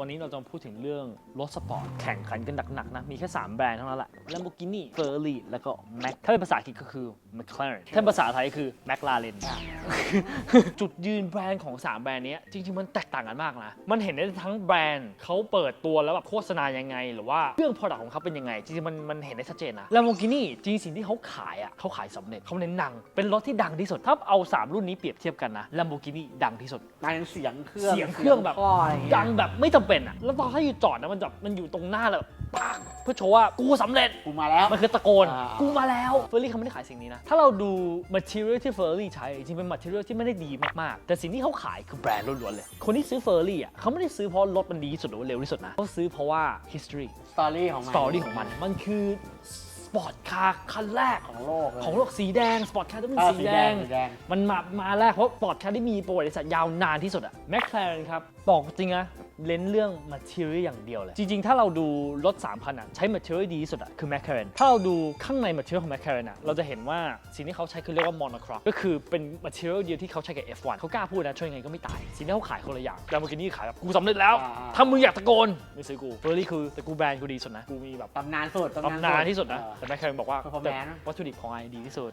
วันนี้เราจะมาพูดถึงเรื่องรถสปอร์ตแข่งขันกันหนักๆนะ มีแค่ 3 แบรนด์เท่านั้นแหละ Lamborghini Ferrari แล้วก็ Mac ถ้าเป็นภาษาอังกฤษก็คือ McLaren ถ้าเป็นภาษาไทยคือ McLaren จุดยืนแบรนด์ของ 3 แบรนด์เนี้ยจริง ๆ มันแตกต่างกันมากนะ มันเห็นได้ทั้งแบรนด์เขาเปิดตัวแล้วแบบโฆษณายังไง หรือว่าเครื่อง product ของเขาเป็นยังไง จริงๆมันมันเห็นได้ชัดเจนนะ Lamborghini จริงๆสิ่งที่เขาขายอะเขาขายสำเร็จเขาเน้นดัง เป็นรถที่ดังที่สุด ถ้าเอาสามรุ่นนี้เปรียบเทียบกันนะ Lamborghini ดังที่สุดมาถึงเสียงเครื่องเสียงเครื่องแบบท่ออะไรอย่างเงี้ยดังแบบไม่จำเป็นอะแล้วตอนถ้าอยู่จอดนะมันแบบมันอยู่ตรงหน้าเลยแบบปังเพื่อโชว์ว่ากูสำเร็จ กูมาแล้ว มันคือตะโกน อ่ากูมาแล้วเฟอร์รี่เขาไม่ได้ขายสิ่งนี้นะ ถ้าเราดู material ที่เฟอร์รี่ใช้จริงๆเป็น material ที่ไม่ได้ดีมากๆ แต่สิ่งที่เขาขายคือแบรนด์ล้วนๆเลย คนที่ซื้อเฟอร์รี่อะเขาไม่ได้ซื้อเพราะรถมันดีที่สุดหรือว่าเร็วที่สุดนะเขาซื้อเพราะว่า history สตอรี่ของมันสตอรี่ของมัน มันคือสปอร์ตคาร์คันแรกของโลกเลย ของโลกสีแดงสปอร์ตคาร์ต้องเป็นอ่าสีสีแดแดงง สีแดง มันมามาแรกเพราะสปอร์ตคาร์ที่มีประวัติศาสตร์ยาวนานที่สุดอะแมคลาเรนครับบอกจริงนะ เน้นเรื่อง material อย่างเดียวเลย จริง ๆ ถ้าเราดูรถ 3,000อะใช้ material ดีที่สุดอะคือ McLaren ถ้าเราดูข้างใน material ของ McLaren อะเราจะเห็นว่าสิ่งที่เขาใช้คือเรียกว่า monocrome ก็คือเป็น material เดียวที่เขาใช้กับ F1 เขากล้าพูดนะช่วยยังไงก็ไม่ตาย สิ่งที่เขาขายคนละอย่างแต่เมื่อกี้นี่ขายแบบกูสำเร็จแล้วอ่าถ้ามึงอยากตะโกนไม่ซื้อกูเฟอร์รี่คือแต่กูแบรนด์กูดีสุดนะกูมีแบบตำนานสุดตำนานที่สุดนะเออแต่แมคแคเรนบอกว่า Performance แต่วัตถุดิบของไอดีที่สุด